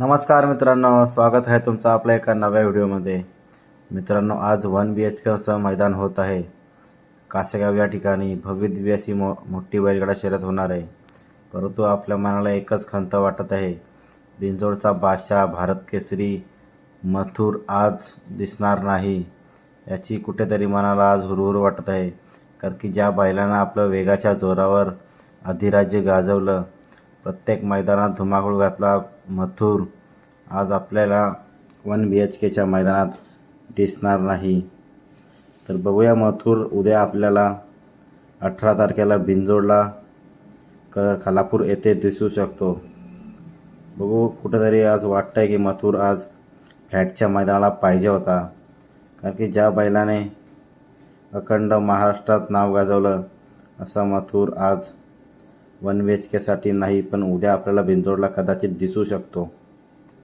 नमस्कार मित्रांनो स्वागत आहे तुमचं आपल्या एका नव्या व्हिडिओमध्ये. मित्रांनो आज वन बी एच केचं मैदान होत आहे. कासेगाव या ठिकाणी भव्य दिव्य मो मोठी बैलगाडा शर्यत होणार आहे. परंतु आपल्या मनाला एकच खंत वाटत आहे. बिंजोडचा बादशाह भारत केसरी मथुर आज दिसणार नाही याची कुठेतरी मनाला आज हुरहुर वाटत आहे. कारण की ज्या बैलांना आपलं वेगाच्या जोरावर अधिराज्य गाजवलं प्रत्येक मैदानात धुमाकूळ घातला मथुर. आज आपल्याला वन बी एच केच्या मैदानात दिसणार नाही. तर बघूया मथुर उद्या आपल्याला अठरा तारखेला भिंजोडला क खालापूर येथे दिसू शकतो. बघू कुठेतरी आज वाटतं आहे की मथुर आज फ्लॅटच्या मैदानाला पाहिजे होता. कारण की ज्या बैलाने अखंड महाराष्ट्रात नाव गाजवलं असा मथुर आज वन बी केसाठी नाही पण उद्या आपल्याला बिंजोडला कदाचित दिसू शकतो.